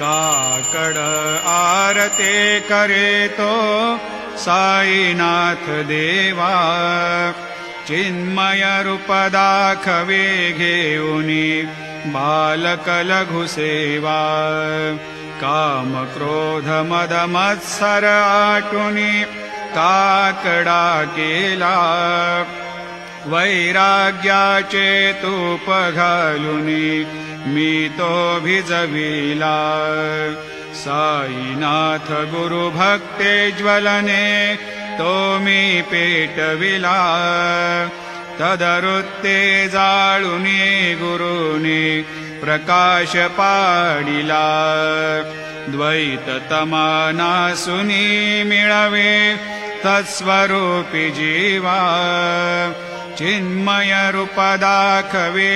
काकड आरते करे तो साईनाथ देवा। चिन्मय रूप दाखवे घेऊनी बालक लघु सेवा। काम क्रोध मद मत्सर आटुनी काकडा केला वैराग्याचे तूप घालुनी मी साईनाथ गुरु भक्ते ज्वलने तो मी पेटविला तदरुत्ते जाळुनी गुरुनी प्रकाश पाडिला। द्वैत तमानासुनी मिळवे तत्स्वरूपी जीवा चिन्मय रूप दाखवे